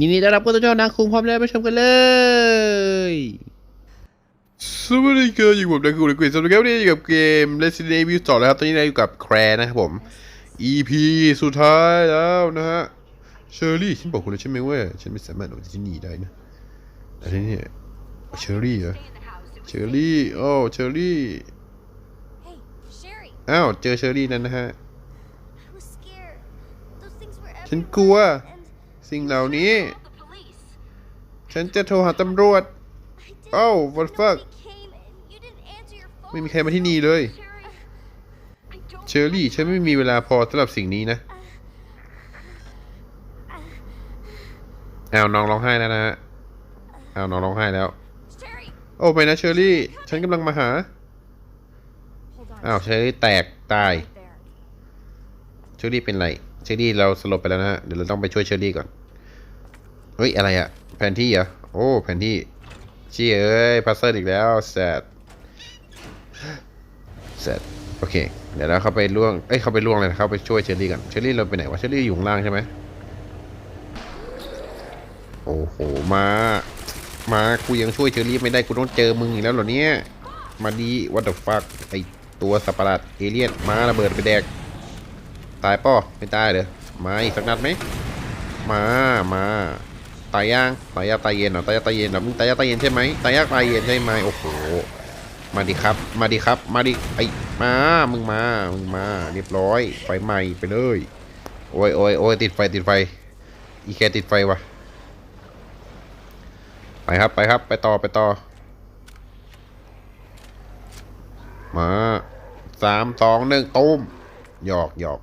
ยินดีต้อนรับเข้าสู่ช่องนางคุงพร้อมแล้วไปชมกันเลยสวัสดีครับอยู่กับนางคุงในกลุ่มสวัสดีครับวันนี้อยู่กับเกม Resident Evil 2แล้วครับ ตอนนี้เราอยู่กับแคร์นะครับผม EP สุดท้ายแล้วนะฮะ เชอรี่ ฉันบอกคุณแล้วใช่ไหมว่า ฉันไม่สามารถออกจากที่นี่ได้นะอะไรเนี่ย เชอรี่เหรอเชอรี่โอ้เชอรี่ Hey, Sherry, อ้าวเจอเชอรี่นั่นนะฮะ I was scared. Those things were ฉันกลัว everywhere, and สิ่งเหล่านี้ the police. ฉันจะโทรหาตำรวจ I did. Oh, what the fuck? Nobody came, and you didn't answer your phone. ไม่มีใครมาที่นี่เลย Sherry, I don't เชอรี่ฉันไม่มีเวลาพอสำหรับสิ่งนี้นะอ้าวน้องร้องไห้แล้วนะฮะอ้าวน้องร้องไห้แล้ว Sherry, โอ้ไปนะเชอรี่ ฉันกำลังมาหา อ้าวเชอรี่แตกตาย เชอรี่เป็นไร เชอรี่เราสลบไปแล้วนะ เดี๋ยวเราต้องไปช่วยเชอรี่ก่อน เฮ้ยอะไรอะแผนที่เหรอ โอ้แผนที่เชี่เอ้ยพัซเซิลอีกแล้วแซดแซดโอเค เดี๋ยวเราเข้าไปล่วง เอ้ยเข้าไปล่วงเลยนะเข้าไปช่วยเชอรี่ก่อนเชอรี่เราไปไหนวะ เชอรี่อยู่ข้างล่างใช่ไหมโอ้โห มา มากูยังช่วยเชอรี่ไม่ได้กูต้องเจอมึงอีกแล้วเหรอเนี่ย มาดี what the fuck ไอตัวสัปะหลาดเอเลี่ยนมาระเบิดไปแดก ตายป่อไม่ตายเด้อมาอีกสักนัดไหมมามาตายย่างตายยาตายเย็นเหรอตายยาตายเย็นเหรอมึงตายยาตายเย็นใช่ไหมตายยาตายเย็นใช่ไหมโอ้โหมาดิครับ มาดิครับ มาดิไอมามึงมามึงมา เรียบร้อยไฟใหม่ไปเลยโอ้ยโอ้ยโอ้ยติดไฟติดไฟอีแคติดไฟวะ ไปครับไปครับ ไปต่อไปต่อ มาสามสองหนึ่งตูมหยอกหยอก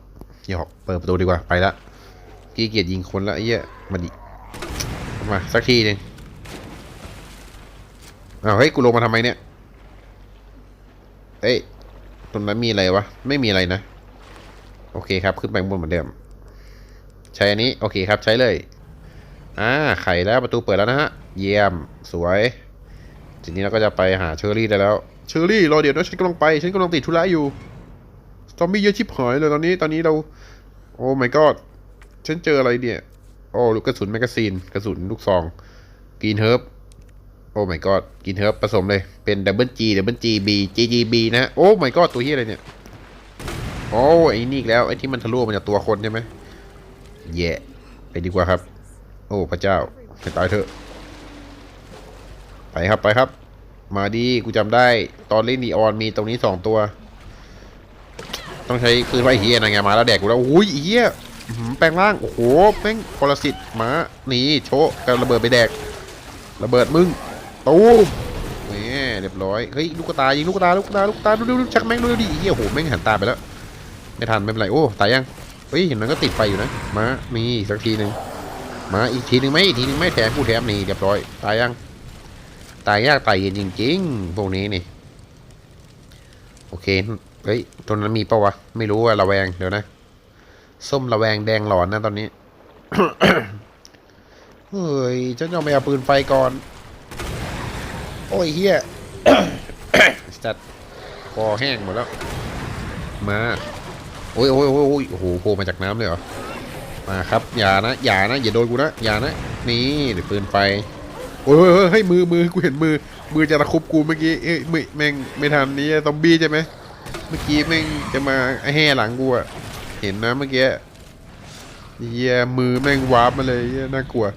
หยอกเปิดประตูดีกว่าไปละขี้เกียจยิงคนละไอ้เหี้ยมาดิมาสักทีหนึ่งอ้าวเฮ้ยกูลงมาทำไมเนี่ยเฮ้ยตรงนั้นมีอะไรวะ ไม่มีอะไรนะ โอเคครับ ขึ้นไปบนเหมือนเดิม ใช้อันนี้ โอเคครับ ใช้เลย อ่า ไขแล้วประตูเปิดแล้วนะฮะ เยี่ยม สวย ทีนี้เราก็จะไปหาเชอรี่ได้แล้ว เชอรี่รอเดี๋ยวนะฉันกำลังไป ฉันกำลังติดธุระอยู่ ซอมบี้เยอะชิบหายเลยตอนนี้ ตอนนี้เรา โอ้ my god ฉันเจออะไรเนี่ย โอ้ลูกกระสุนแมกกาซีน กระสุนลูกซองกรีนเฮิร์บ โอ้ my god กรีนเฮิร์บผสมเลย เป็นดับเบิลจีดับเบิลจีบีจีจีบีนะ โอ้ my god ตัวเฮียอะไรเนี่ย โอ้ไอ้นี่อีกแล้วไอ้ที่มันทะลุมาจากตัวคนใช่ไหมแย่ไปดีกว่าครับ โอ้ พระเจ้าให้ตายเถอะ ไปครับไปครับ มาดีกูจำได้ ตอนเล่นนีออนมีตรงนี้สองตัว ต้องใช้ปืนไฟเฮียนะไงมาแล้วแดกกูแล้วอุ้ยเฮียแปลงร่างโอ้โหแม่งพลสิทธิ์มาหนีโชะกันระเบิดไปแดก ระเบิดมึงตูมนี่เรียบร้อยเฮ้ยลูกกระตายิงลูกกระตาลูกกระตาลูกกระตาดูดูชักแม่งดูดิเฮียโอ้โหแม่งหันตาไปแล้ว ไม่ทันไม่เป็นไรโอ้ตายยังเฮ้ยเห็นมันก็ติดไฟอยู่นะมามีสักทีหนึ่งมาอีกทีหนึ่งไหมอีกทีหนึ่งไหม่แถมกูแถมนี่เรียบร้อยตายยัง ตายยากตายเย็นจริงๆ พวกนี้นี่ โอเค เฮ้ยตรงนั้นมีปะวะ ไม่รู้ว่าระแวง เดี๋ยวนะ ส้มระแวงแดงหลอนนะตอนนี้ เฮ้ยฉันจะไปเอาปืนไฟก่อน โอ้ยเฮียจัดคอแห้งหมดแล้ว มาโอ้ยโอ้ยโอ้ยโอ้ยโอ้โหโผล่มาจากน้ำเลยเหรอ มาครับ อย่านะ อย่านะ อย่าโดนกูนะ อย่านะ นี่เดี๋ยวปืนไฟ โอ้ยเฮ้ยเฮ้ยมือมือกูเห็นมือ มือจะตะคุบกูเมื่อกี้เอ้ยมือแม่งไม่ทันนี้ซอมบี้ใช่ไหมเมื่อกี้แม่งจะมาไอ้แห่หลังกูอะเห็นนะเมื่อกี้เฮียมือแม่งวาร์ปมาเลยเหี้ยน่ากลัว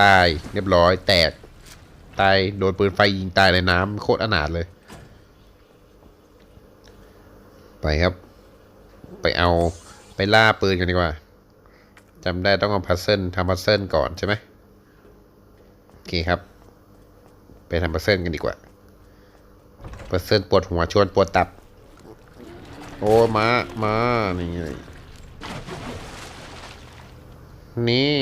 ตายเรียบร้อย แตก ตายโดนปืนไฟยิงตายในน้ำโคตรอนาถเลย ไปครับ ไปเอาไปล่าปืนกันดีกว่าจำได้ต้องเอาพัซเซิลทำพัซเซิลก่อนใช่ไหม โอเคครับ ไปทำพัซเซิลกันดีกว่าพัซเซิลปวดหัวชวนปวดตับ โอ้มามานี่ไงนี่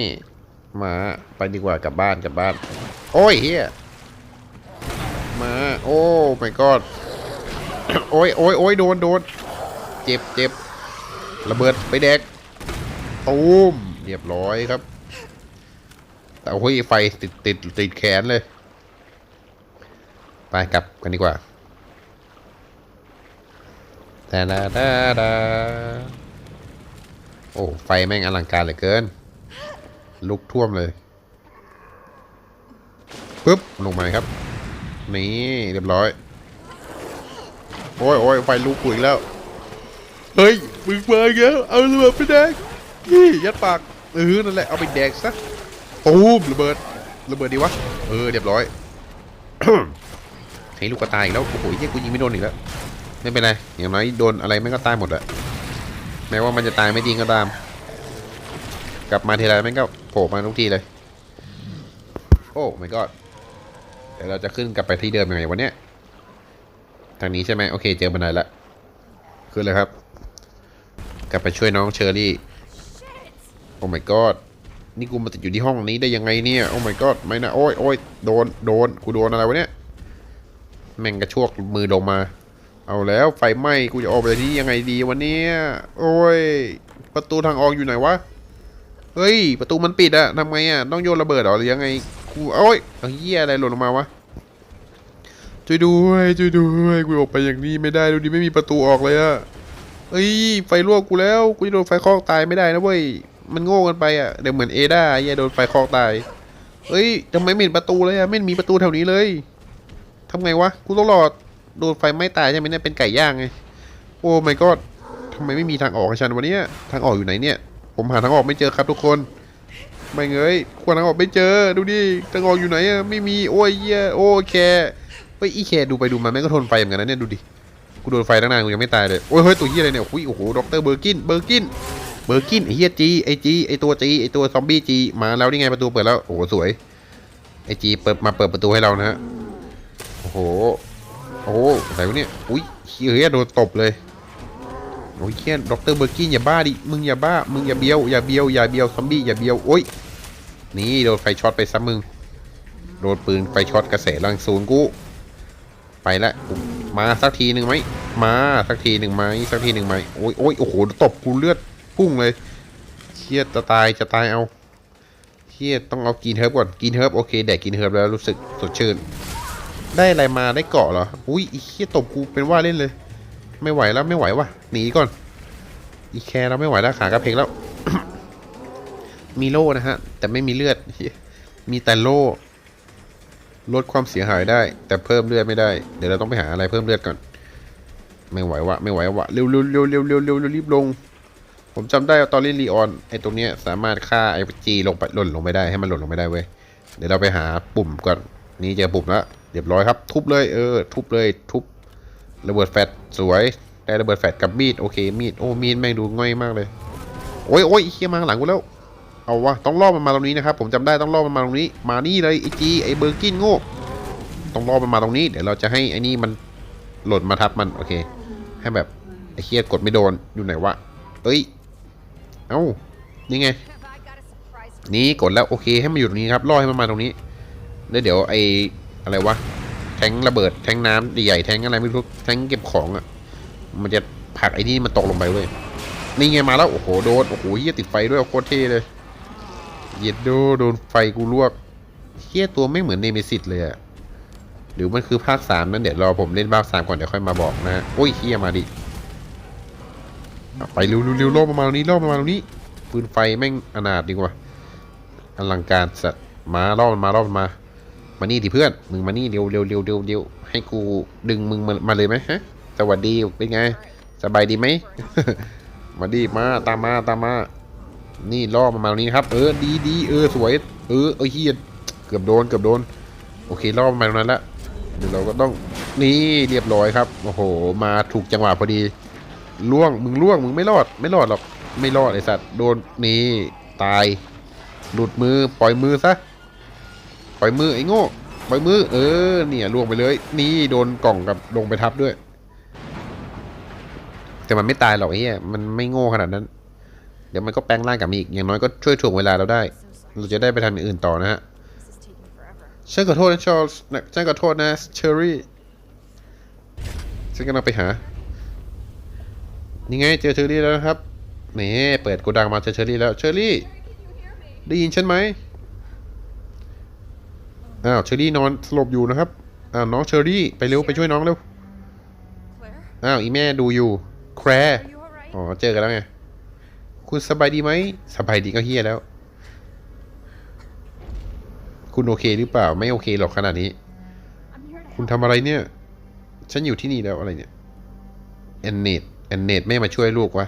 มาไปดีกว่ากลับบ้านกลับบ้าน โอ้ยเฮียมาโอ้ my god โอ้ยโอ้ยโอ้ยโดนโดนเจ็บเจ็บระเบิดไปแดกตูมเรียบร้อยครับ แต่โอ้ยไฟติดติดติดแขนเลย ไปกลับกันดีกว่าแต่ดาดาดาโอ้ ไฟแม่งอลังการเหลือเกิน ลุกท่วมเลยปึ๊บ ลงมาครับ นี่เรียบร้อย โอ้ยโอ้ยไฟลุกกูอีกแล้ว เฮ้ยมึงมาอีกแล้วเอาเบิดไปแดกนี่ยัดปากเออนั่นแหละ เอาไปแดกซะ ตูมระเบิดระเบิดดีวะ เออเรียบร้อยให้ลูกกระตายอีกแล้ว โอ้โหเหี้ยกูยิงไม่โดนอีกแล้ว ไม่เป็นไร อย่างน้อยโดนอะไรไม่งก็ตายหมดอะแม้ว่ามันจะตายไม่จริงก็ตาม กลับมาทีไรแม่งก็โผล่มาทุกทีเลย โอ้ my god เดี๋ยวเราจะขึ้นกลับไปที่เดิมยังไงวันเนี้ยทางนี้ใช่ไหมโอเค เจอบันไดละขึ้นเลยครับ กลับไปช่วยน้องเชอรี่ โอ้ my god นี่กูมาติดอยู่ที่ห้องนี้ได้ยังไงเนี่ย โอ้ my god ไม่นะโอ้ยโอ้ยโดน โดน กูโดนอะไรวะเนี่ย แม่งกระชวกมือลงมา เอาแล้วไฟไหม้ กูจะออกไปที่ยังไงดีวันนี้โอ้ย ประตูทางออกอยู่ไหนวะ เฮ้ย ประตูมันปิดอะทำไงอะต้องโยนระเบิดหรอหรือยังไง กูโอ้ยเอาเหี้ยอะไรหล่นลงมาวะช่วยด้วยช่วยด้วย กูออกไปอย่างนี้ไม่ได้ดูดิไม่มีประตูออกเลยอะเอ้ย ไฟลวกกูแล้ว กูจะโดนไฟคลอกตายไม่ได้นะเว้ย มันโง่กันไปอะเดี๋ยวเหมือนเอด้าแย่โดนไฟคลอกตายเอ้ยทำไมไม่เห็นประตูเลยอะไม่มีประตูแถวนี้เลยทำไงวะกูต้องรอโดนไฟไหม้ตายใช่ไหมเนี่ยเป็นไก่ย่างไงโอ้ my god ทำไมไม่มีทางออกให้ฉันวันนี้ทางออกอยู่ไหนเนี่ย ผมหาทางออกไม่เจอครับทุกคน ไม่เงยควรทางออกไม่เจอดูดิทางออกอยู่ไหนอะไม่มีโอ้ยเหี้ยโอ้แคเฮ้ยอีแคดูไปดูมาแม่งก็ทนไฟเหมือนกันนะเนี่ยดูดิกูโดนไฟตั้งนานกูยังไม่ตายเลยโอ้ยเฮ้ยตัวเหี้ยอะไรเนี่ยอุ้ยโอ้โหด็อกเตอร์เบอร์กินเบอร์กิน เบอร์กินไอเหี้ยจีไอจีไอตัวจีไอตัวซอมบี้จีมาแล้วนี่ไงประตูเปิดแล้วโอ้โหสวยไอจีเปิดมาเปิดประตูให้เรานะฮะโอ้โหโอ้โหอะไรวะเนี่ยอุ้ยเฮ้ยโดนตบเลยโอ้ยเคียด็อกเตอร์เบอร์กินอย่าบ้าดิมึงอย่าบ้ามึงอย่าเบี้ยวอย่าเบี้ยวอย่าเบี้ยวซอมบี้อย่าเบี้ยวโอ้ยนี่โดนไฟช็อตไปซ้ำมึงโดนปืนไฟช็อตกระแสรังศูนย์กูไปละมาสักทีหนึ่งไหมมาสักทีหนึ่งไหมสักทีหนึ่งไหมโอ้ยโอ้ยโอ้โหตบกูเลือด พุ่งเลยเชียจะตายจะตายเอาเชียต้องเอากินเฮิร์บก่อนกินเฮิร์บโอเคแดกกินเฮิร์บแล้วรู้สึกสดชื่น ได้อะไรมาได้เกาะเหรออุ้ยอีเชียตบกูเป็นว่าเล่นเลย ไม่ไหวแล้วไม่ไหวว่ะหนีก่อน อีแคร์เราไม่ไหวแล้วขากระเพกแล้วมีโล่นะฮะ แต่ไม่มีเลือด มีแต่โล่ลดความเสียหายได้ แต่เพิ่มเลือดไม่ได้ เดี๋ยวเราต้องไปหาอะไรเพิ่มเลือดก่อน ไม่ไหววะไม่ไหววะเร็วเร็วเร็วเร็วเร็วเร็วเร็วรีบลง ผมจำได้ว่าตอนเล่ลีออนไอ้ตรงเนี้ยสามารถฆ่าไอ้จีลงไปหล่นลงไม่ได้ให้มันหล่นลงไม่ได้เว้ยเดี๋ยวเราไปหาปุ่มก่อนนี่เจอปุ่มแล้วเรียบร้อยครับ ทุบเลยเออ ทุบเลยทุบระเบิดแฟดสวยได้ระเบิดแฟดกับมีดโอเคมีดโอ้มีดแม่งดูง่อยมากเลย โอ้ยโอ้ยเฮียมาข้างหลังกูแล้วเอาวะต้องล่อมันมาตรงนี้นะครับผมจำได้ต้องล่อมันมาตรงนี้ มานี่เลยไอจีไอเบอร์กินโง่ต้องล่อมันมาตรงนี้เดี๋ยวเราจะให้ไอ้นี่มันหล่นมาทับมันโอเค ให้แบบไอเฮียกดไม่โดนอยู่ไหนวะเอ้ย เอ้า นี่ไง นี่กดแล้วโอเคให้มันอยู่ตรงนี้ครับล่อให้มันมาตรงนี้แล้วเดี๋ยวไออะไรวะ แทงระเบิด แทงน้ำใหญ่แทงอะไรไม่รู้ แทงเก็บของอะ มันจะผลักไอ้นี่มันตกลงไปเว้ย นี่ไงมาแล้ว โอ้โห โดน โอ้โหเฮียติดไฟด้วยโคตรเท่เลย เย็ดโดโดนไฟกูลวกเฮียตัวไม่เหมือนเนมิสิตเลยอะหรือมันคือภาคสามนั่นเดี๋ยวรอผมเล่นภาคสามก่อนเดี๋ยวค่อยมาบอกนะโอ้ยเฮียมาดิ ไปเร็วๆเร็วๆล่อมามาตรงนี้ล่อมามาตรงนี้ปืนไฟแม่งอนาถดีกว่าอลังการสัตว์มาล่อมันมาล่อมันมา มานี่ดิเพื่อนมึงมานี่เร็วเร็วเร็วเร็วเร็วให้กูดึงมึงมาเลยไหมฮะสวัสดีเป็นไงสบายดีไหมมาดิมาตามมาตามมา นี่ล่อมันมาตรงนี้ครับ เออดีดีเออสวย เออเออเฮียเกือบโดนเกือบโดน โอเคล่อมันมาตรงนั้นละเดี๋ยวเราก็ต้องนี่เรียบร้อยครับโอ้โห มาถูกจังหวะพอดี ล่วง มึงล่วง มึงไม่รอด ไม่รอดหรอก ไม่รอดไอสัตว์ โดนนี่ตาย หลุดมือ ปล่อยมือซะ ปล่อยมือไอ้โง่ ปล่อยมือ เออ เนี่ยล่วงไปเลย นี่โดนกล่องกับลงไปทับด้วย แต่มันไม่ตายหรอกไอ้เหี้ย มันไม่โง่ขนาดนั้น เดี๋ยวมันก็แปลงร่างกลับมาอีก อย่างน้อยก็ช่วยถ่วงเวลาเราได้ เราจะได้ไปทำอย่างอื่นต่อนะฮะฉันขอโทษนะชอลส์ฉันขอโทษนะเชอรี่ฉันกำลังไปหา นี่ไงเจอเชอรี่แล้วนะครับนี่เปิดโกดังมาเจอเชอรี่แล้วเชอรี่ ได้ยินฉันไหมอ้าวเชอรี่นอนสลบอยู่นะครับอ้าวน้องเชอรี่ไปเร็วไปช่วยน้องเร็วอ้าวอีแม่ดูอยู่แคร Are you alright? อ๋อเจอกันแล้วไงคุณสบายดีไหมสบายดีก็เฮียแล้ว คุณโอเคหรือเปล่าไม่โอเคหรอกขนาดนี้ คุณทำอะไรเนี่ย ฉันอยู่ที่นี่แล้วอะไรเนี่ยแอนเนต แอนเนตไม่มาช่วยลูกวะ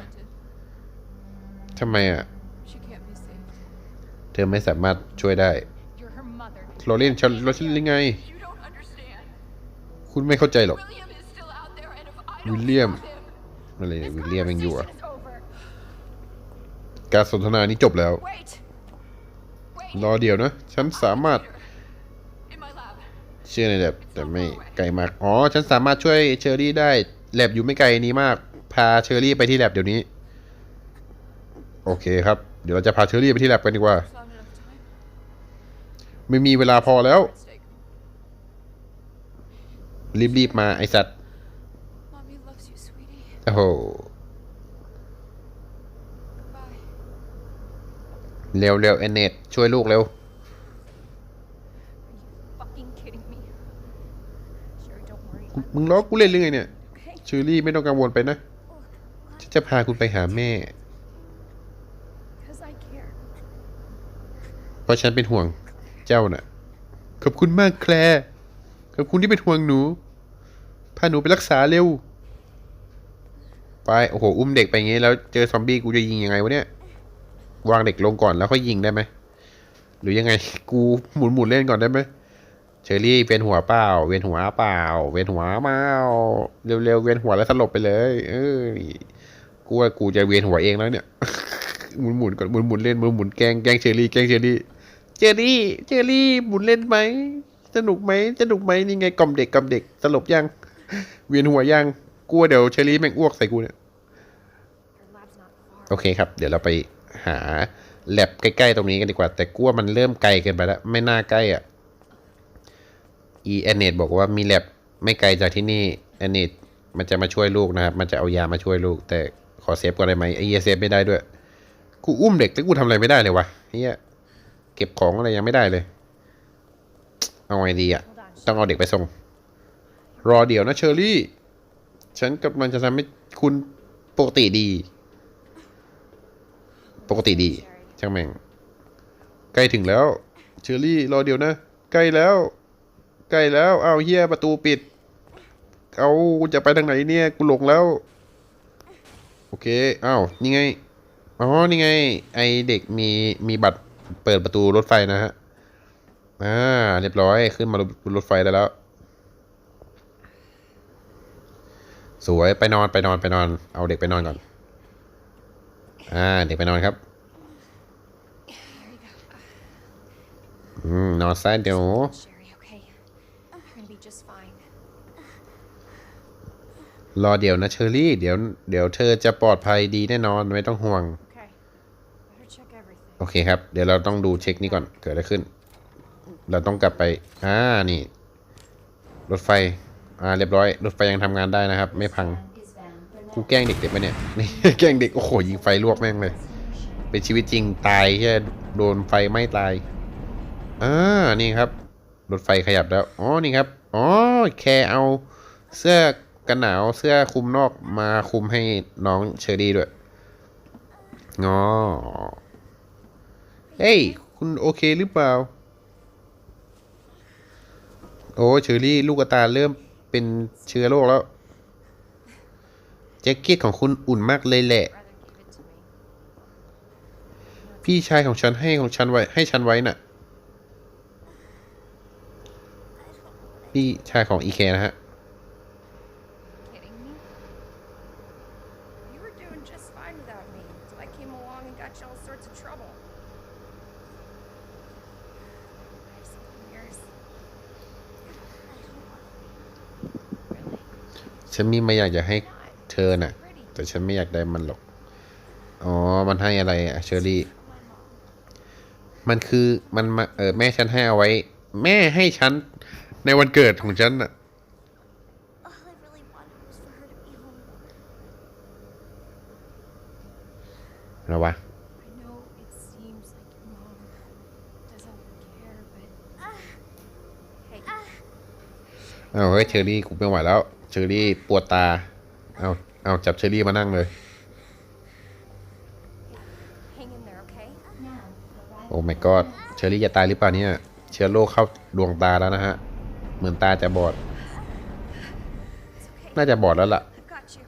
ทำไมอะ She can't be saved. เธอไม่สามารถช่วยได้ You're her mother. เราเล่นฉันเราเล่นยังไง You don't understand. คุณไม่เข้าใจหรอก William is still out there, and if I วิ don't ลเลียม stop him, อะไร This วิลเลียมยังอยู่อะ conversation is over. การสนทนานี้จบแล้ว Wait. wait. รอเดี๋ยวนะ ฉันสามารถ In my lab. เชื่อในแลบแต่ไม่ไกลมาก อ๋อ ฉันสามารถช่วยเชอรี่ได้แลบอยู่ไม่ไกลนี้มาก พาเชอรี่ไปที่แลบเดี๋ยวนี้ โอเคครับ เดี๋ยวเราจะพาเชอรี่ไปที่แลบกันดีกว่า It's not enough time. ไม่มีเวลาพอแล้ว At stake. รีบๆมาไอสัตว์ Mommy loves you, sweetie. โอ้โห Bye. เร็วเร็วแอนเนตช่วยลูกเร็ว Are you fucking kidding me? Sherry, don't worry. มึงล้อกูเล่นหรือไงเนี่ย Okay. เชอรี่ไม่ต้องกังวลไปนะ ฉันจะพาคุณไปหาแม่ Because I care. เพราะฉันเป็นห่วงเจ้าน่ะ ขอบคุณมากแคลร์ขอบคุณที่เป็นห่วงหนู พาหนูไปรักษาเร็ว ไปโอ้โห อุ้มเด็กไปอย่างงี้แล้วเจอซอมบี้กูจะยิงยังไงวะเนี่ย วางเด็กลงก่อนแล้วค่อยยิงได้ไหม หรือยังไง กูหมุนหมุนๆเล่นก่อนได้ไหมเชอรี่เป็นหัวเปล่า เวียนหัวเปล่า เวียนหัวเปล่าเร็วๆเวียนหัวแล้วสลบไปเลย เออ กูว่ากูจะเวียนหัวเองแล้วเนี่ยหมุนหมุนก่อนหมุนหมุนเล่นหมุนหมุนแกงแกงเชอรี่แกงเชอรี่เจอรี่เจอรี่หมุนเล่นไหมสนุกไหมสนุกไหมนี่ไงกล่อมเด็กกล่อมเด็กสลบยังเวียนหัวยังกลัวเดี๋ยวเชอรี่แม่งอ้วกใส่กูเนี่ยโอเคครับ เดี๋ยวเราไปหาแลบใกล้ๆตรงนี้กันดีกว่า แต่กลัวมันเริ่มไกลเกินไปแล้วไม่น่าใกล้อะอีแอนเนตบอกว่ามีแลบไม่ไกลจากที่นี่แอนเนตมันจะมาช่วยลูกนะครับ มันจะเอายามาช่วยลูก แต่ ขอเซฟก่อนได้ไหมไอ้เหี้ยเซฟไม่ได้ด้วย กูอุ้มเด็กแต่กูทำอะไรไม่ได้เลยวะเฮียเก็บของอะไรยังไม่ได้เลย เอาไงดีอะต้องเอาเด็กไปส่ง รอเดี๋ยวนะเชอรี่ ฉันกำลังจะทำให้คุณปกติดี ปกติดี ช่างแม่ง ใกล้ถึงแล้ว เชอรี่ รอเดี๋ยวนะ ใกล้แล้ว ใกล้แล้ว เอาเฮียประตูปิด เอาจะไปทางไหนเนี่ย กูหลงแล้ว โอเคอ้าวนี่ไงอ๋อนี่ไง ไอเด็กมีมีบัตรเปิดประตูรถไฟนะฮะอ่าเรียบร้อยขึ้นมารถรถไฟได้แล้ว สวยไปนอนไปนอนไปนอน เอาเด็กไปนอนก่อน อ่า เด็กไปนอนครับอืมนอนซะเดี๋ยว รอเดี๋ยวนะเชอรี่ เดี๋ยว เดี๋ยวเธอจะปลอดภัยดีแน่นอนไม่ต้องห่วง Okay. Better check everything. โอเคครับ เดี๋ยวเราต้องดูเช็คนี้ก่อน เกิดอะไรขึ้น เราต้องกลับไป อ่า นี่ รถไฟ อ่า เรียบร้อย รถไฟยังทำงานได้นะครับ ไม่พัง กูแกล้งเด็กเด็กไปเนี่ย นี่ แกล้งเด็ก โอ้โห ยิงไฟลวกแม่งเลย เป็นชีวิตจริงตายแค่โดนไฟไหม้ตาย อ่า นี่ครับ รถไฟขยับแล้ว อ๋อ นี่ครับ อ๋อ แค่เอาเสื้อ กันหนาวเสื้อคลุมนอกมาคลุมให้น้องเชอรี่ด้วยอ๋อเฮ้ย คุณโอเคหรือเปล่า โอ้เชอรี่ลูกตาเริ่มเป็นเชื้อโรคแล้วแจ็คเก็ตของคุณอุ่นมากเลยแหละ พี่ชายของฉันให้ของฉันไว้ให้ฉันไว้น่ะ พี่ชายของอีเคนะฮะ ฉันมีมาอยากจะให้ Not. เธอน่ะ Pretty. แต่ฉันไม่อยากได้มันหรอก อ๋อ มันให้อะไรอะเชอรี่ My mom. มันคือมันมาเออแม่ฉันให้เอาไว้ แม่ให้ฉันในวันเกิดของฉันน่ะ All I really wanted was for her to be home. นะวะ I know it seems like your mom doesn't care, but hey, เอาเฮ้ยเชอรี่กูไม่ไหวแล้ว เชอรี่ปวดตา เอาเอาจับเชอรี่มานั่งเลย Hang in there, okay? โอ้ my god เชอรี่จะตายหรือเปล่าเนี่ย เชื้อโรคเข้าดวงตาแล้วนะฮะ เหมือนตาจะบอด It's okay. น่าจะบอดแล้วล่ะ I've got you.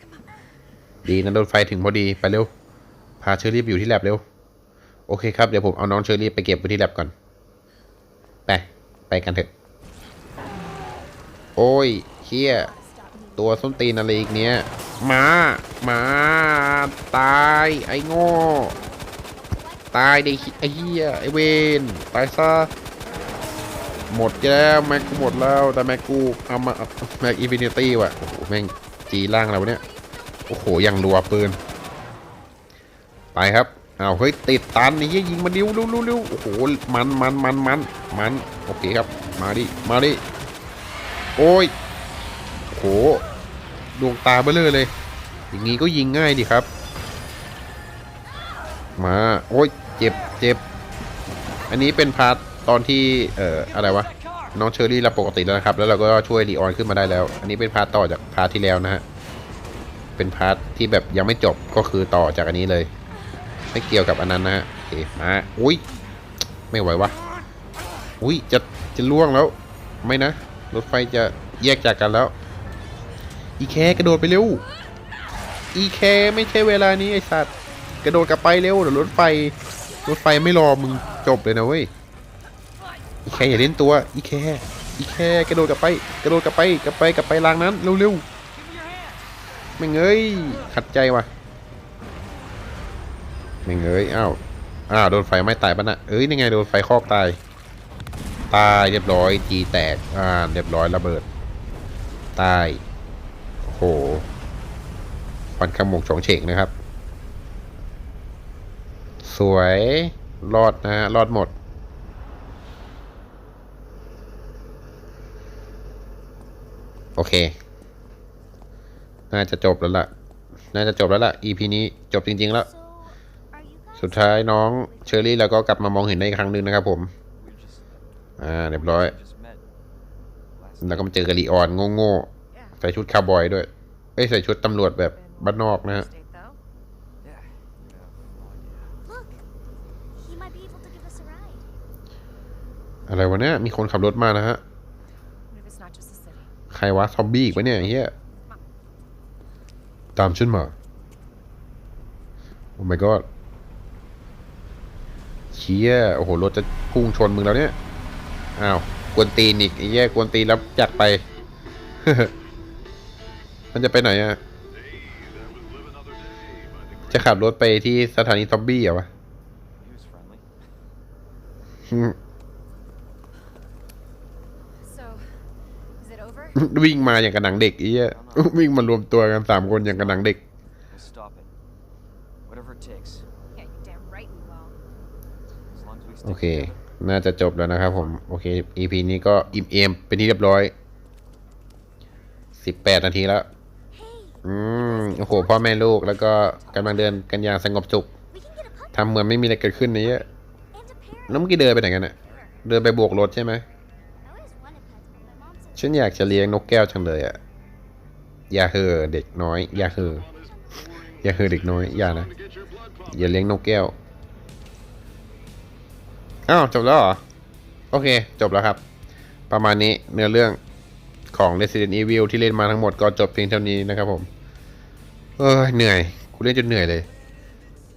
Come on. ดีนะโดนไฟถึงพอดีไปเร็ว พาเชอรี่ไปอยู่ที่แลบเร็ว โอเคครับ เดี๋ยวผมเอาน้องเชอรี่ไปเก็บไว้ที่แลบก่อน ไป ไปกันเถอะ โอ้ยเฮียตัวส้นตีนอะไรอีกเนี้ยมามาตายไอ้โง่ตายดิไอ้เหี้ยไอ้เวนตายซะหมดแล้วแม็กกูหมดแล้วแต่แม็กกูเอามาแม็กอินฟินิตี้ว่ะโอ้โหแม่งจีล่างแล้วะเนี่ยโอ้โหยังรัวปืน ไปครับเอ้าเฮ้ยติดตันนี่เหี้ยยิงมาเร็วเร็วเร็วเร็วโอ้โหมันมันมันมันมันโอเคครับมาดิมาดิโอ้ย หดวงตาเบ้อเลยเลย อย่างนี้ก็ยิงง่ายดีครับ มา โอ้ยเจ็บเจ็บ อันนี้เป็นพาร์ทตอนที่ เอ่อ อะไรวะ น้องเชอรี่เราปกติแล้วนะครับ แล้วเราก็ช่วยลีออนขึ้นมาได้แล้ว อันนี้เป็นพาร์ทต่อจากพาร์ทที่แล้วนะฮะ เป็นพาร์ทที่แบบยังไม่จบ ก็คือต่อจากอันนี้เลย ไม่เกี่ยวกับอันนั้นนะฮะโอเคมาอุ้ย ไม่ไหววะ อุ้ย จะ จะล่วงแล้ว ไม่นะ รถไฟจะแยกจากกันแล้ว อีแคกระโดดไปเร็ว อีแคไม่ใช่เวลานี้ไอสัตว์ กระโดดกลับไปเร็วเดี๋ยวรถไฟ รถไฟไม่รอมึงจบเลยนะเว้ย อีแคอย่าเล่นตัว อีแค อีแคกระโดดกลับไป กระโดดกลับไป กลับไปกลับไปรางนั้นเร็วๆไม่เงยขัดใจว่ะไม่เงยอ้าว อ้าวโดนไฟไหม่ตายปะนะเอ้ยนี่ไงโดนไฟคอกตาย ตายเรียบร้อยจีแตก อ่าเรียบร้อยระเบิด ตาย หควันขมงฉองเฉงนะครับ สวยรอดนะฮะรอดหมด โอเค น่าจะจบแล้วล่ะ น่าจะจบแล้วล่ะ EP นี้จบจริง ๆ แล้ว So, สุดท้ายน้องเชอรี่แล้วก็กลับมามองเห็นได้อีกครั้งหนึ่งนะครับผม อ่าเรียบร้อย แล้วก็มาเจอกับลีออนโง่ๆ ใส่ชุดคาวบอยด้วยเอ้ใส่ชุดตำรวจแบบบ้านนอกนะฮะ อะไรวะเนี่ย มีคนขับรถมานะฮะ ใครวะซอมบี้อีกวะเนี่ยเฮียตามฉันมา โอ้ my god เชี่ยโอ้โห รถจะพุ่งชนมึงแล้วเนี่ย อ้าว กวนตีนอีกไอ้เหี้ยกวนตีนแล้วจักไป มันจะไปไหนอะจะขับรถไปที่สถานีซอมบี้เหรอวะ He was friendly. So, is it over? วิ่งมาอย่างกับหนังเด็กไอ้เหี้ยวิ่งมารวมตัวกันสามคนอย่างกับหนังเด็ก We'll stop it. Whatever it takes. yeah, you're damn right we will. As long as we โอ stick เค together. น่าจะจบแล้วนะครับผม โอเค EP นี้ก็อิ่มเอมเป็นที่เรียบร้อยสิบแปดนาทีแล้ว Hey, อืมโอ้โหพ่อแม่ลูกแล้วก็กำลังเดินกันอย่างสงบสุขทำเหมือนไม่มีอะไรเกิดขึ้นนี้แล้วเมื่อกี้เดินไปไหนกันอะเดินไปโบกรถใช่ไหมฉันอยากจะเลี้ยงนกแก้วจังเลยอะอย่าเห่อเด็กน้อย อย่าเห่ออย่าเห่อเด็กน้อย อย่านะ อย่าเลี้ยงนกแก้ว อ้าวจบแล้วเหรอ โอเค จบแล้วครับ ประมาณนี้เนื้อเรื่อง ของ Resident Evil ที่เล่นมาทั้งหมดก็จบเพียงเท่านี้นะครับผม เอ้ยเหนื่อยกูเล่นจนเหนื่อยเลย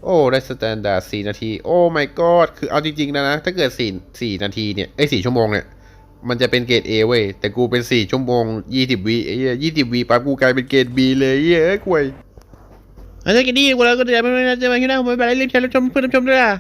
โอ้ได้สแตนดาร์ดสี่นาที โอ้ my god คือเอาจริงๆนะนะ ถ้าเกิดสี่สี่นาทีเนี่ยเอ้สี่ชั่วโมงเนี่ย มันจะเป็นเกรด A เว้ย แต่กูเป็นสี่ชั่วโมงยี่สิบวิไอ้เหี้ยยี่สิบวิปั๊บกูกลายเป็นเกรด B เลยเฮ้ยเอ้ยควยอันนี้ก็ดีกว่าแล้วก็เดี๋ยวไม่ไม่จะมาที่นั่งผมไปไปรีบเชิญรับชมเพื่อนรับชมด้วยล่ะ